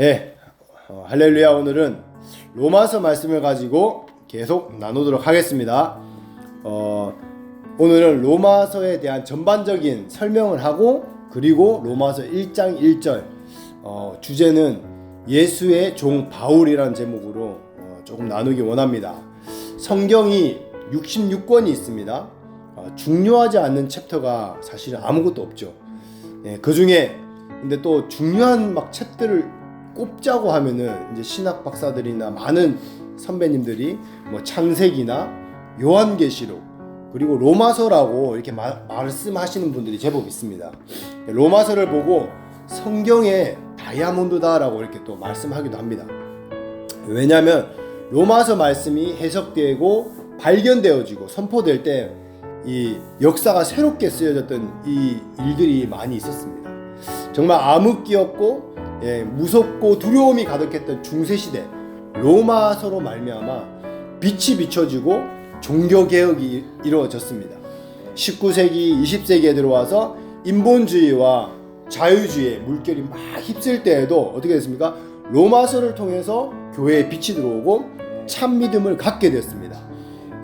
예, 어, 할렐루야 오늘은 로마서 말씀을 가지고 계속 나누도록 하겠습니다. 어, 오늘은 로마서에 대한 전반적인 설명을 하고 그리고 로마서 1장 1절 어, 주제는 예수의 종 바울이라는 제목으로 어, 조금 나누기 원합니다. 성경이 66권이 있습니다. 어, 중요하지 않는 챕터가 사실은 아무것도 없죠. 예, 그 중에 근데 또 중요한 막 챕들을 꼽자고 하면은 이제 신학 박사들이나 많은 선배님들이 뭐 창세기나 요한계시록 그리고 로마서라고 이렇게 마, 말씀하시는 분들이 제법 있습니다. 로마서를 보고 성경의 다이아몬드다라고 이렇게 또 말씀하기도 합니다. 왜냐하면 로마서 말씀이 해석되고 발견되어지고 선포될 때 이 역사가 새롭게 쓰여졌던 이 일들이 많이 있었습니다. 정말 암흑기였고 예, 무섭고 두려움이 가득했던 중세 시대 로마서로 말미암아 빛이 비춰지고 종교 개혁이 이루어졌습니다. 19세기, 20세기에 들어와서 인본주의와 자유주의의 물결이 막 휩쓸 때에도 어떻게 됐습니까? 로마서를 통해서 교회에 빛이 들어오고 참 믿음을 갖게 됐습니다.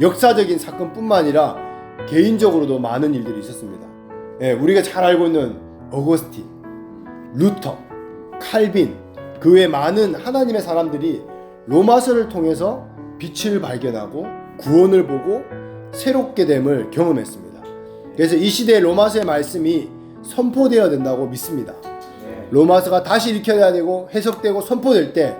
역사적인 사건뿐만 아니라 개인적으로도 많은 일들이 있었습니다. 예, 우리가 잘 알고 있는 어거스틴, 루터, 칼빈, 그 외 많은 하나님의 사람들이 로마서를 통해서 빛을 발견하고 구원을 보고 새롭게 됨을 경험했습니다. 그래서 이 시대의 로마서의 말씀이 선포되어야 된다고 믿습니다. 로마서가 다시 읽혀야 되고 해석되고 선포될 때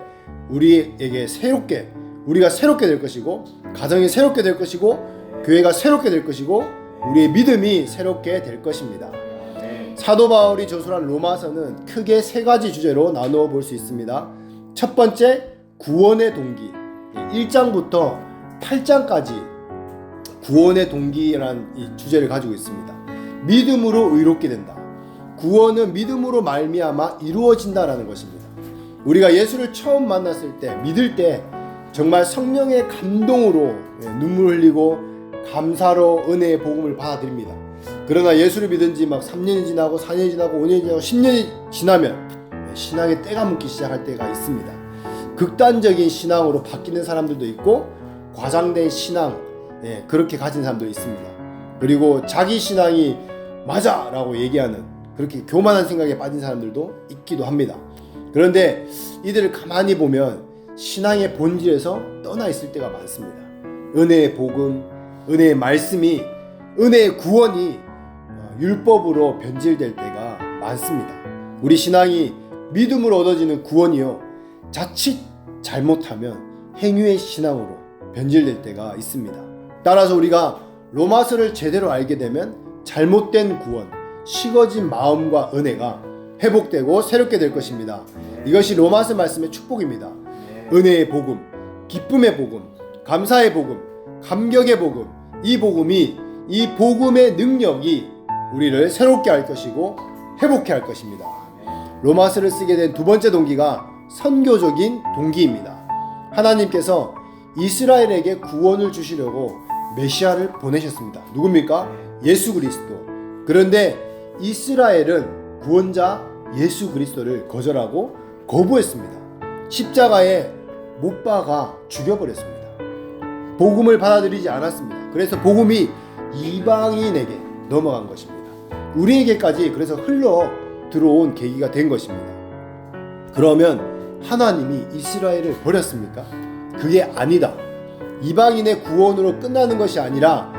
우리에게 새롭게 우리가 새롭게 될 것이고 가정이 새롭게 될 것이고 교회가 새롭게 될 것이고 우리의 믿음이 새롭게 될 것입니다. 사도 바울이 저술한 로마서는 크게 세 가지 주제로 나누어 볼 수 있습니다. 첫 번째, 구원의 동기. 1장부터 8장까지 구원의 동기라는 이 주제를 가지고 있습니다. 믿음으로 의롭게 된다. 구원은 믿음으로 말미암아 이루어진다라는 것입니다. 우리가 예수를 처음 만났을 때 믿을 때 정말 성령의 감동으로 예, 눈물 흘리고 감사로 은혜의 복음을 받아들입니다. 그러나 예수를 믿은 지 막 3년이 지나고 4년이 지나고 5년이 지나고 10년이 지나면 신앙의 때가 묻기 시작할 때가 있습니다. 극단적인 신앙으로 바뀌는 사람들도 있고 과장된 신앙 예, 그렇게 가진 사람도 있습니다. 그리고 자기 신앙이 맞아라고 얘기하는 그렇게 교만한 생각에 빠진 사람들도 있기도 합니다. 그런데 이들을 가만히 보면 신앙의 본질에서 떠나 있을 때가 많습니다. 은혜의 복음, 은혜의 말씀이 은혜의 구원이 어, 율법으로 변질될 때가 많습니다. 우리 신앙이 믿음으로 얻어지는 구원이요. 자칫 잘못하면 행위의 신앙으로 변질될 때가 있습니다. 따라서 우리가 로마서를 제대로 알게 되면 잘못된 구원, 식어진 마음과 은혜가 회복되고 새롭게 될 것입니다. 이것이 로마서 말씀의 축복입니다. 은혜의 복음, 기쁨의 복음, 감사의 복음, 감격의 복음, 이 복음이 이 복음의 능력이 우리를 새롭게 할 것이고 회복해 할 것입니다. 로마서를 쓰게 된 두 번째 동기가 선교적인 동기입니다. 하나님께서 이스라엘에게 구원을 주시려고 메시아를 보내셨습니다. 누굽니까? 예수 그리스도. 그런데 이스라엘은 구원자 예수 그리스도를 거절하고 거부했습니다. 십자가에 못 박아 죽여버렸습니다. 복음을 받아들이지 않았습니다. 그래서 복음이 이방인에게 넘어간 것입니다. 우리에게까지 그래서 흘러 들어온 계기가 된 것입니다. 그러면 하나님이 이스라엘을 버렸습니까? 그게 아니다. 이방인의 구원으로 끝나는 것이 아니라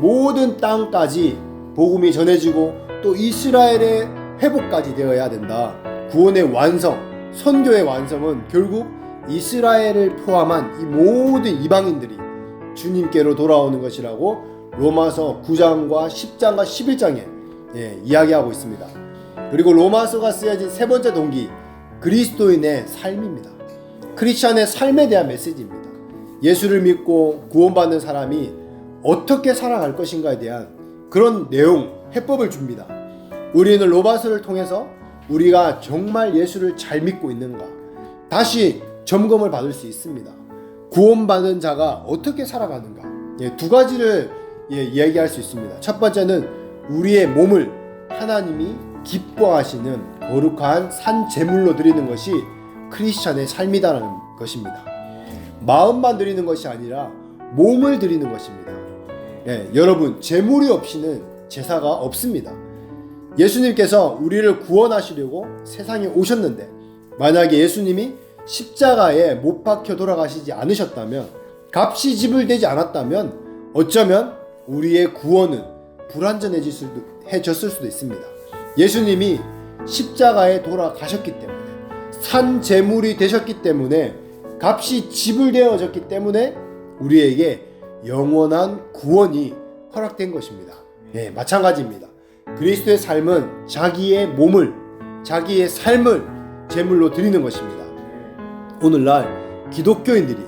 모든 땅까지 복음이 전해지고 또 이스라엘의 회복까지 되어야 된다. 구원의 완성, 선교의 완성은 결국 이스라엘을 포함한 이 모든 이방인들이 주님께로 돌아오는 것이라고 로마서 9장과 10장과 11장에 예, 이야기하고 있습니다. 그리고 로마서가 쓰여진 세 번째 동기 그리스도인의 삶입니다. 크리스천의 삶에 대한 메시지입니다. 예수를 믿고 구원받는 사람이 어떻게 살아갈 것인가에 대한 그런 내용, 해법을 줍니다. 우리는 로마서를 통해서 우리가 정말 예수를 잘 믿고 있는가 다시 점검을 받을 수 있습니다. 구원받은 자가 어떻게 살아가는가 예, 두 가지를 예, 이야기할 수 있습니다. 첫 번째는 우리의 몸을 하나님이 기뻐하시는 거룩한 산 제물로 드리는 것이 크리스찬의 삶이다라는 것입니다. 마음만 드리는 것이 아니라 몸을 드리는 것입니다. 예, 여러분 재물이 없이는 제사가 없습니다. 예수님께서 우리를 구원하시려고 세상에 오셨는데 만약에 예수님이 십자가에 못 박혀 돌아가시지 않으셨다면 값이 지불되지 않았다면 어쩌면 우리의 구원은 불완전해질 수도 있습니다. 예수님이 십자가에 돌아가셨기 때문에 산 제물이 되셨기 때문에 값이 지불되어졌기 때문에 우리에게 영원한 구원이 허락된 것입니다. 네, 마찬가지입니다. 그리스도의 삶은 자기의 몸을 자기의 삶을 제물로 드리는 것입니다. 오늘날 기독교인들이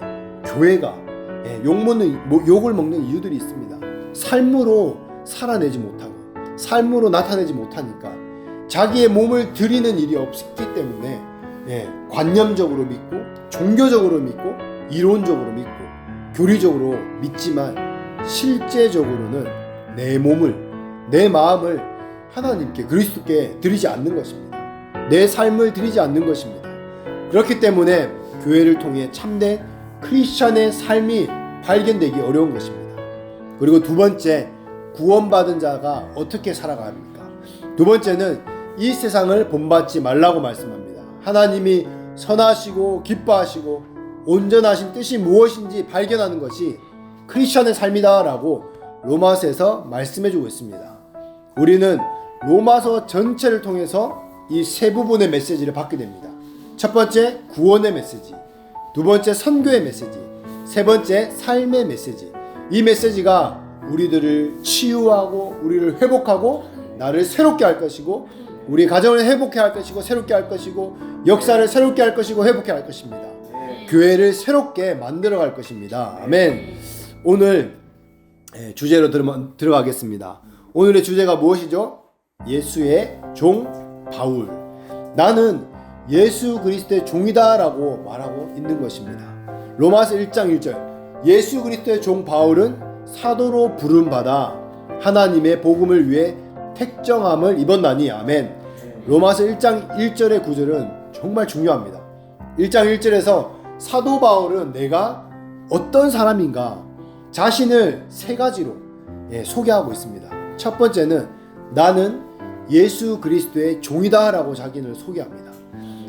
교회가 예, 욕 먹는 뭐, 욕을 먹는 이유들이 있습니다. 삶으로 살아내지 못하고 삶으로 나타내지 못하니까 자기의 몸을 드리는 일이 없기 때문에 예, 관념적으로 믿고 종교적으로 믿고 이론적으로 믿고 교리적으로 믿지만 실제적으로는 내 몸을 내 마음을 하나님께 그리스도께 드리지 않는 것입니다. 내 삶을 드리지 않는 것입니다. 그렇기 때문에 교회를 통해 참된 크리스찬의 삶이 발견되기 어려운 것입니다. 그리고 두 번째, 구원받은 자가 어떻게 살아갑니까? 두 번째는 이 세상을 본받지 말라고 말씀합니다. 하나님이 선하시고 기뻐하시고 온전하신 뜻이 무엇인지 발견하는 것이 크리스천의 삶이다라고 로마서에서 말씀해 주고 있습니다. 우리는 로마서 전체를 통해서 이 세 부분의 메시지를 받게 됩니다. 첫 번째 구원의 메시지, 두 번째 선교의 메시지, 세 번째 삶의 메시지. 이 메시지가 우리들을 치유하고 우리를 회복하고 나를 새롭게 할 것이고 우리 가정을 회복해 할 것이고 새롭게 할 것이고 역사를 새롭게 할 것이고 회복해 할 것입니다. 교회를 새롭게 만들어 갈 것입니다. 아멘. 오늘 예, 주제로 들어, 들어 가겠습니다. 오늘의 주제가 무엇이죠? 예수의 종 바울. 나는 예수 그리스도의 종이다라고 말하고 있는 것입니다. 로마서 1장 1절. 예수 그리스도의 종 바울은 사도로 부름 받아 하나님의 복음을 위해 택정함을 입었나니 아멘. 로마서 1장 1절의 구절은 정말 중요합니다. 1장 1절에서 사도 바울은 내가 어떤 사람인가 자신을 세 가지로 예, 소개하고 있습니다. 첫 번째는 나는 예수 그리스도의 종이다라고 자기를 소개합니다.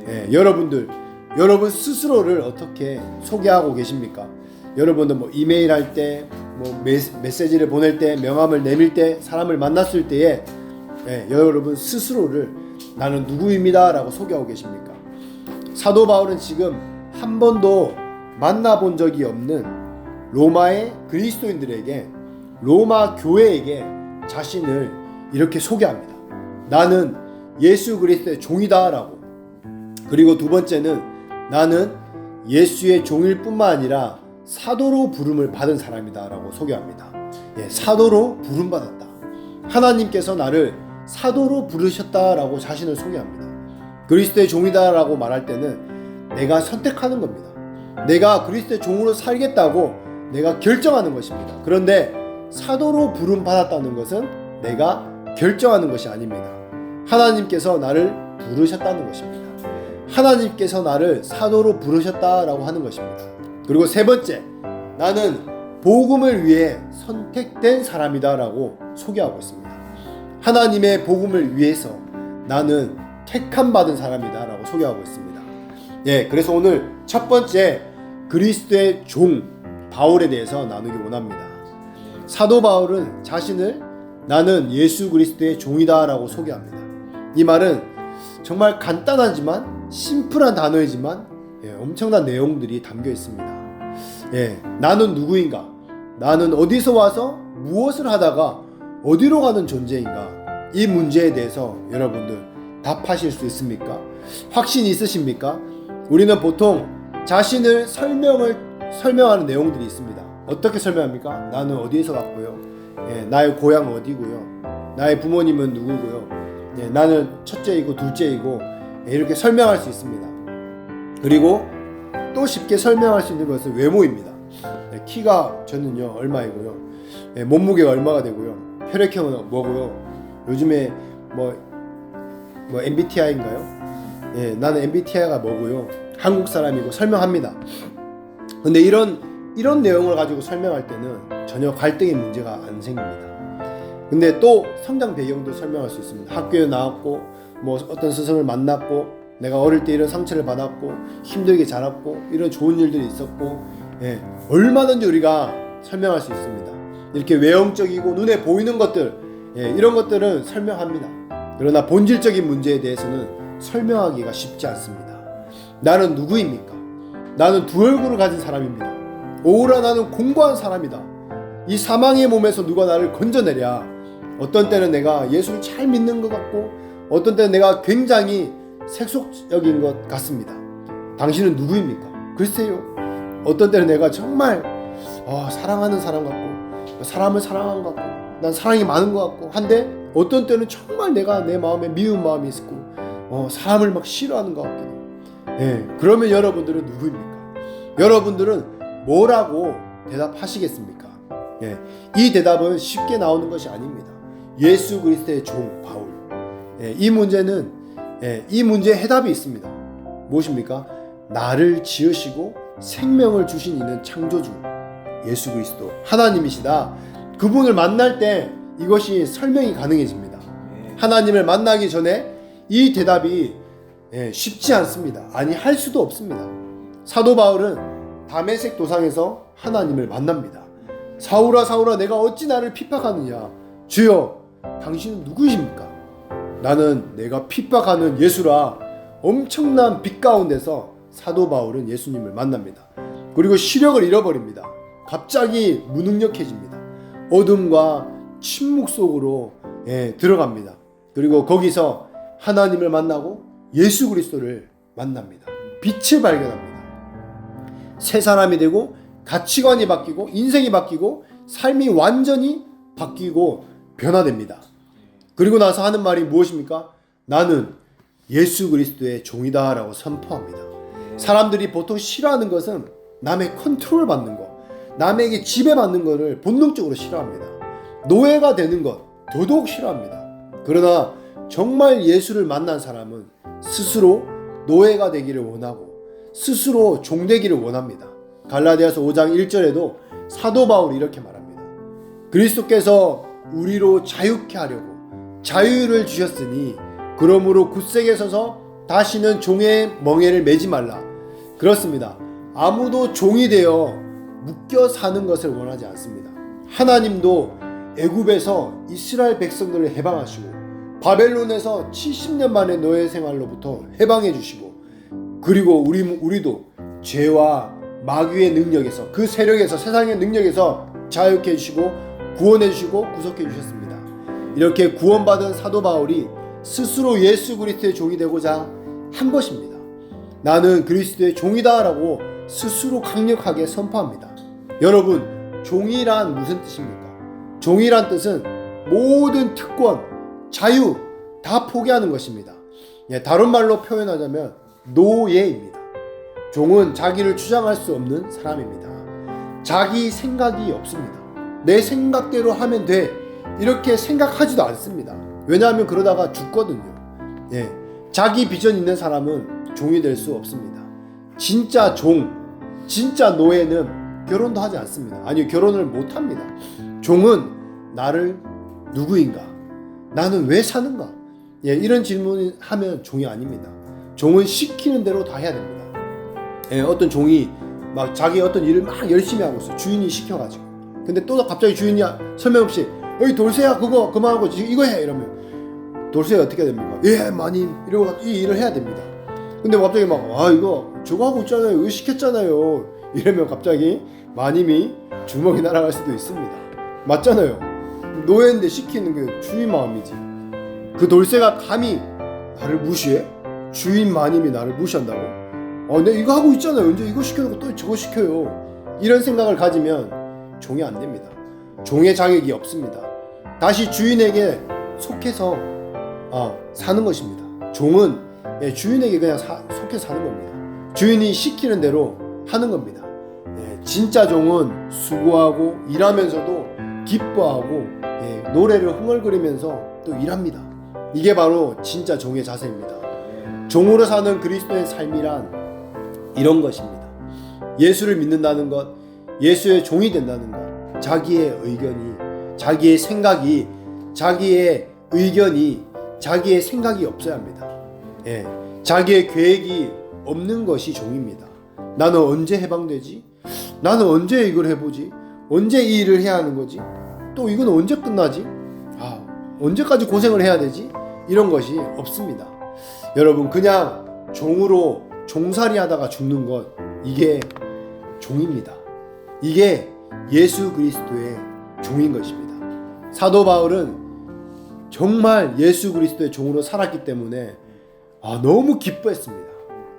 예, 여러분들 여러분 스스로를 어떻게 소개하고 계십니까? 여러분들 뭐 이메일 할 때, 뭐 메시지를 보낼 때, 명함을 내밀 때, 사람을 만났을 때에 예, 여러분 스스로를 나는 누구입니다라고 소개하고 계십니까? 사도 바울은 지금 한 번도 만나본 적이 없는 로마의 그리스도인들에게 로마 교회에게 자신을 이렇게 소개합니다. 나는 예수 그리스도의 종이다라고. 그리고 두 번째는 나는 예수의 종일 뿐만 아니라 사도로 부름을 받은 사람이다라고 소개합니다. 예, 사도로 부름 받았다. 하나님께서 나를 사도로 부르셨다라고 자신을 소개합니다. 그리스도의 종이다라고 말할 때는 내가 선택하는 겁니다. 내가 그리스도의 종으로 살겠다고 내가 결정하는 것입니다. 그런데 사도로 부름 받았다는 것은 내가 결정하는 것이 아닙니다. 하나님께서 나를 부르셨다는 것입니다. 하나님께서 나를 사도로 부르셨다라고 하는 것입니다. 그리고 세 번째, 나는 복음을 위해 선택된 사람이다라고 소개하고 있습니다. 하나님의 복음을 위해서 나는 택함 받은 사람이다라고 소개하고 있습니다. 예, 그래서 오늘 첫 번째 그리스도의 종 바울에 대해서 나누기 원합니다. 사도 바울은 자신을 나는 예수 그리스도의 종이다라고 소개합니다. 이 말은 정말 간단하지만 심플한 단어이지만 예, 엄청난 내용들이 담겨 있습니다. 예, 나는 누구인가? 나는 어디서 와서 무엇을 하다가 어디로 가는 존재인가? 이 문제에 대해서 여러분들 답하실 수 있습니까? 확신 있으십니까? 우리는 보통 자신을 설명을 설명하는 내용들이 있습니다. 어떻게 설명합니까? 나는 어디에서 왔고요. 예, 나의 고향 어디고요. 나의 부모님은 누구고요. 예, 나는 첫째이고 둘째이고 예, 이렇게 설명할 수 있습니다. 그리고 또 쉽게 설명할 수 있는 것은 외모입니다. 예, 키가 저는요 얼마이고요. 예, 몸무게가 얼마가 되고요. 혈액형은 뭐고요. 요즘에 뭐, 뭐 MBTI인가요? 예, 나는 MBTI가 뭐고요. 한국 사람이고 설명합니다. 근데 이런 이런 내용을 가지고 설명할 때는 전혀 갈등의 문제가 안 생깁니다. 근데 또 성장 배경도 설명할 수 있습니다. 학교에 나왔고 뭐 어떤 스승을 만났고 내가 어릴 때 이런 상처를 받았고 힘들게 자랐고 이런 좋은 일들이 있었고 예, 얼마든지 우리가 설명할 수 있습니다. 이렇게 외형적이고 눈에 보이는 것들 예, 이런 것들은 설명합니다. 그러나 본질적인 문제에 대해서는 설명하기가 쉽지 않습니다. 나는 누구입니까? 나는 두 얼굴을 가진 사람입니다. 오라 나는 공고한 사람이다. 이 사망의 몸에서 누가 나를 건져내랴. 어떤 때는 내가 예수를 잘 믿는 것 같고 어떤 때는 내가 굉장히 세속적인 것 같습니다. 당신은 누구입니까? 글쎄요. 어떤 때는 내가 정말 어, 사랑하는 사람 같고 사람을 사랑하는 것 같고 난 사랑이 많은 것 같고 한데 어떤 때는 정말 내가 내 마음에 미운 마음이 있고 어, 사람을 막 싫어하는 것 같기도. 예, 그러면 여러분들은 누구입니까? 여러분들은 뭐라고 대답하시겠습니까? 예, 이 대답은 쉽게 나오는 것이 아닙니다. 예수 그리스도의 종 바울. 예, 이 문제는 예, 이 문제에 해답이 있습니다. 무엇입니까? 나를 지으시고 생명을 주신 이는 창조주 예수 그리스도 하나님이시다. 그분을 만날 때 이것이 설명이 가능해집니다. 하나님을 만나기 전에 이 대답이 예, 쉽지 않습니다. 아니 할 수도 없습니다. 사도 바울은 담에색 도상에서 하나님을 만납니다. 사울아 사울아 내가 어찌 나를 핍박하느냐 주여 당신은 누구이십니까? 나는 내가 핍박하는 예수라 엄청난 빛 가운데서 사도 바울은 예수님을 만납니다. 그리고 시력을 잃어버립니다. 갑자기 무능력해집니다. 어둠과 침묵 속으로 예, 들어갑니다. 그리고 거기서 하나님을 만나고 예수 그리스도를 만납니다. 빛을 발견합니다. 새 사람이 되고 가치관이 바뀌고 인생이 바뀌고 삶이 완전히 바뀌고 변화됩니다. 그리고 나서 하는 말이 무엇입니까? 나는 예수 그리스도의 종이다라고 선포합니다. 사람들이 보통 싫어하는 것은 남의 컨트롤 받는 것, 남에게 지배받는 것을 본능적으로 싫어합니다. 노예가 되는 것 더더욱 싫어합니다. 그러나 정말 예수를 만난 사람은 스스로 노예가 되기를 원하고 스스로 종되기를 원합니다. 갈라디아서 5장 1절에도 사도 바울이 이렇게 말합니다. 그리스도께서 우리로 자유케 하려고 자유를 주셨으니 그러므로 굳세게 서서 다시는 종의 멍에를 매지 말라. 그렇습니다. 아무도 종이 되어 묶여 사는 것을 원하지 않습니다. 하나님도 애굽에서 이스라엘 백성들을 해방하시고 바벨론에서 70년 만에 노예 생활로부터 해방해 주시고 그리고 우리 우리도 죄와 마귀의 능력에서 그 세력에서 세상의 능력에서 자유케 해 주시고 구원해 주시고 구속해 주셨습니다. 이렇게 구원받은 사도 바울이 스스로 예수 그리스도의 종이 되고자 한 것입니다. 나는 그리스도의 종이다라고 스스로 강력하게 선포합니다. 여러분, 종이란 무슨 뜻입니까? 종이란 뜻은 모든 특권, 자유 다 포기하는 것입니다. 예, 다른 말로 표현하자면 노예입니다. 종은 자기를 주장할 수 없는 사람입니다. 자기 생각이 없습니다. 내 생각대로 하면 돼. 이렇게 생각하지도 않습니다. 왜냐하면 그러다가 죽거든요. 예. 자기 비전 있는 사람은 종이 될 수 없습니다. 진짜 종, 진짜 노예는 결혼도 하지 않습니다. 아니, 결혼을 못 합니다. 종은 나를 누구인가? 나는 왜 사는가? 예, 이런 질문을 하면 종이 아닙니다. 종은 시키는 대로 다 해야 됩니다. 예, 어떤 종이 막 자기 어떤 일을 막 열심히 하고 있어. 주인이 시켜가지고. 근데 또 갑자기 주인이 설명 없이 어이 돌쇠야 그거 그만하고 지금 이거 해 이러면 돌쇠가 어떻게 됩니까? 예 마님 이러고 이 일을 해야 됩니다. 근데 갑자기 막 아 이거 저거 하고 있잖아요 시켰잖아요 이러면 갑자기 마님이 주먹이 날아갈 수도 있습니다. 맞잖아요. 노예인데 시키는 게 주인 마음이지. 그 돌쇠가 감히 나를 무시해? 주인 마님이 나를 무시한다고? 어, 내가 이거 하고 있잖아요. 언제 이거 시켜놓고 또 저거 시켜요. 이런 생각을 가지면 종이 안 됩니다. 종의 자격이 없습니다. 다시 주인에게 속해서 어, 사는 것입니다. 종은 예, 주인에게 그냥 사, 속해 사는 겁니다. 주인이 시키는 대로 하는 겁니다. 예, 진짜 종은 수고하고 일하면서도 기뻐하고 예, 노래를 흥얼거리면서 또 일합니다. 이게 바로 진짜 종의 자세입니다. 종으로 사는 그리스도의 삶이란 이런 것입니다. 예수를 믿는다는 것, 예수의 종이 된다는 것, 자기의 의견이, 자기의 생각이, 자기의 의견이, 자기의 생각이 없어야 합니다. 예, 자기의 계획이 없는 것이 종입니다. 나는 언제 해방되지? 나는 언제 이걸 해보지? 언제 이 일을 해야 하는 거지? 또 이건 언제 끝나지? 아, 언제까지 고생을 해야 되지? 이런 것이 없습니다. 여러분, 그냥 종으로 종살이 하다가 죽는 것, 이게 종입니다. 이게 예수 그리스도의 종인 것입니다. 사도 바울은 정말 예수 그리스도의 종으로 살았기 때문에 아, 너무 기뻐했습니다.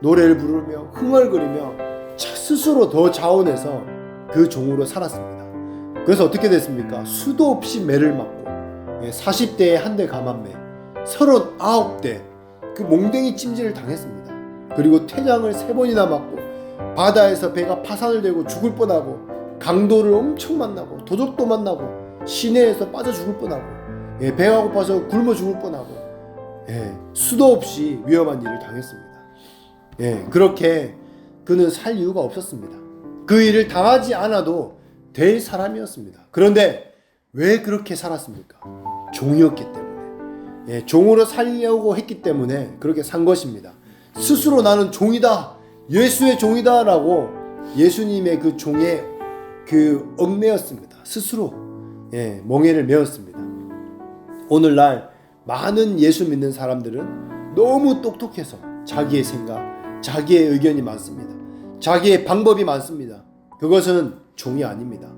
노래를 부르며 흥얼거리며 차- 스스로 더 자원해서 그 종으로 살았습니다. 그래서 어떻게 됐습니까? 수도 없이 매를 맞고 40대에 한 대 감한매, 39대 그 몽댕이 찜질을 당했습니다. 그리고 퇴장을 세 번이나 맞고 바다에서 배가 파산을 되고 죽을 뻔하고 강도를 엄청 만나고 도적도 만나고 시내에서 빠져 죽을 뻔하고 예, 배가 고파서 굶어 죽을 뻔하고 예, 수도 없이 위험한 일을 당했습니다. 예, 그렇게 그는 살 이유가 없었습니다. 그 일을 당하지 않아도 될 사람이었습니다. 그런데 왜 그렇게 살았습니까? 종이었기 때문에. 예, 종으로 살려고 했기 때문에 그렇게 산 것입니다. 스스로 나는 종이다. 예수의 종이다라고 예수님의 그 종에 그 얽매였습니다. 스스로 예, 멍에를 메었습니다. 오늘날 많은 예수 믿는 사람들은 너무 똑똑해서 자기의 생각, 자기의 의견이 많습니다. 자기의 방법이 많습니다. 그것은 종이 아닙니다.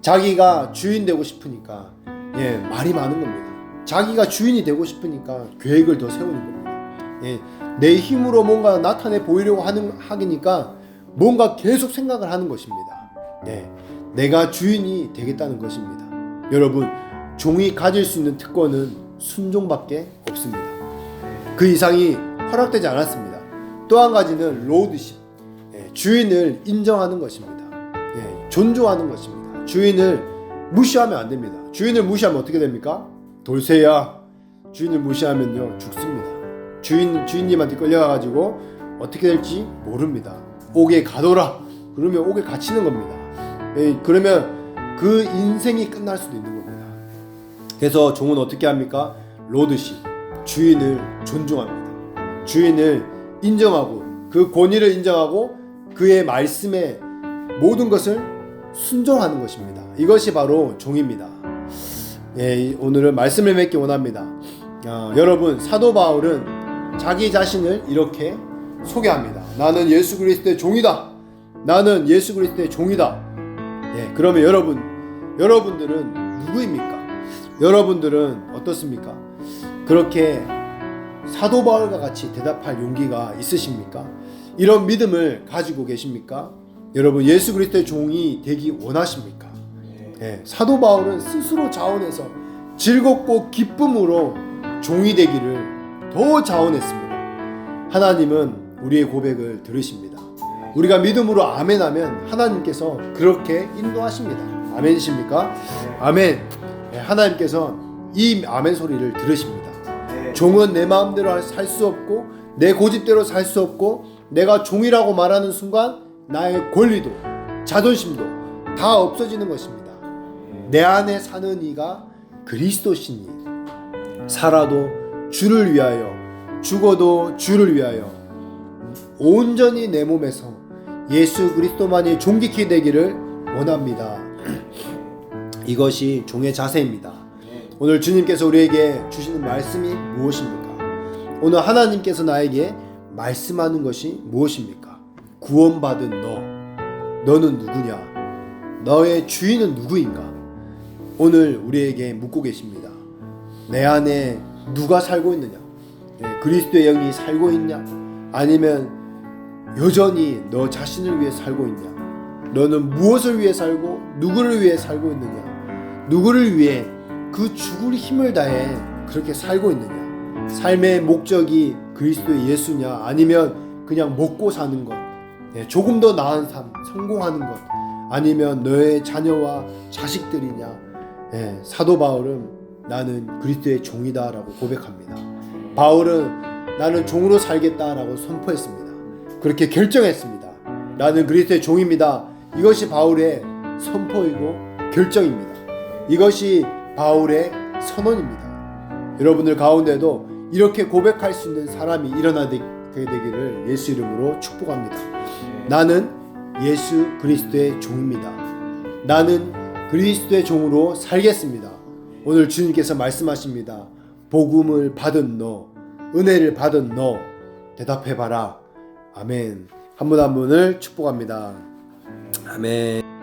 자기가 주인 되고 싶으니까 예, 말이 많은 겁니다. 자기가 주인이 되고 싶으니까 계획을 더 세우는 겁니다. 예, 내 힘으로 뭔가 나타내 보이려고 하는 하기니까 뭔가 계속 생각을 하는 것입니다. 예, 내가 주인이 되겠다는 것입니다. 여러분, 종이 가질 수 있는 특권은 순종밖에 없습니다. 그 이상이 허락되지 않았습니다. 또 한 가지는 로드십, 예, 주인을 인정하는 것입니다. 예, 존중하는 것입니다. 주인을 무시하면 안 됩니다. 주인을 무시하면 어떻게 됩니까? 돌쇠야. 주인을 무시하면요 죽습니다. 주인 주인님한테 끌려가가지고 어떻게 될지 모릅니다. 옥에 가둬라. 그러면 옥에 갇히는 겁니다. 예, 그러면 그 인생이 끝날 수도 있는 겁니다. 그래서 종은 어떻게 합니까? 로드십 주인을 존중합니다. 주인을 인정하고 그 권위를 인정하고 그의 말씀에 모든 것을 순종하는 것입니다. 이것이 바로 종입니다. 예, 오늘은 말씀을 맺기 원합니다. 아, 여러분 사도 바울은 자기 자신을 이렇게 소개합니다. 나는 예수 그리스도의 종이다. 나는 예수 그리스도의 종이다. 예, 그러면 여러분 여러분들은 누구입니까? 여러분들은 어떻습니까? 그렇게 사도 바울과 같이 대답할 용기가 있으십니까? 이런 믿음을 가지고 계십니까? 여러분 예수 그리스도의 종이 되기 원하십니까? 예, 사도 바울은 스스로 자원해서 즐겁고 기쁨으로 종이 되기를 더 자원했습니다. 하나님은 우리의 고백을 들으십니다. 우리가 믿음으로 아멘하면 하나님께서 그렇게 인도하십니다. 아멘이십니까? 아멘. 예, 하나님께서 이 아멘 소리를 들으십니다. 종은 내 마음대로 살 수 없고 내 고집대로 살 수 없고 내가 종이라고 말하는 순간 나의 권리도 자존심도 다 없어지는 것입니다. 내 안에 사는 이가 그리스도시니 살아도 주를 위하여 죽어도 주를 위하여 온전히 내 몸에서 예수 그리스도만이 존귀케 되기를 원합니다. 이것이 종의 자세입니다. 오늘 주님께서 우리에게 주시는 말씀이 무엇입니까? 오늘 하나님께서 나에게 말씀하는 것이 무엇입니까? 구원받은 너, 너는 누구냐? 너의 주인은 누구인가? 오늘 우리에게 묻고 계십니다. 내 안에 누가 살고 있느냐? 예, 그리스도의 영이 살고 있냐? 아니면 여전히 너 자신을 위해 살고 있냐? 너는 무엇을 위해 살고 누구를 위해 살고 있느냐? 누구를 위해 그 죽을 힘을 다해 그렇게 살고 있느냐? 삶의 목적이 그리스도의 예수냐? 아니면 그냥 먹고 사는 것, 예, 조금 더 나은 삶, 성공하는 것, 아니면 너의 자녀와 자식들이냐? 예, 사도 바울은 나는 그리스도의 종이다라고 고백합니다. 바울은 나는 종으로 살겠다라고 선포했습니다. 그렇게 결정했습니다. 나는 그리스도의 종입니다. 이것이 바울의 선포이고 결정입니다. 이것이 바울의 선언입니다. 여러분들 가운데도 이렇게 고백할 수 있는 사람이 일어나게 되기를 예수 이름으로 축복합니다. 나는 예수 그리스도의 종입니다. 나는 그리스도의 종으로 살겠습니다. 오늘 주님께서 말씀하십니다. 복음을 받은 너, 은혜를 받은 너, 대답해봐라. 아멘. 한분한 분을 축복합니다. 아멘.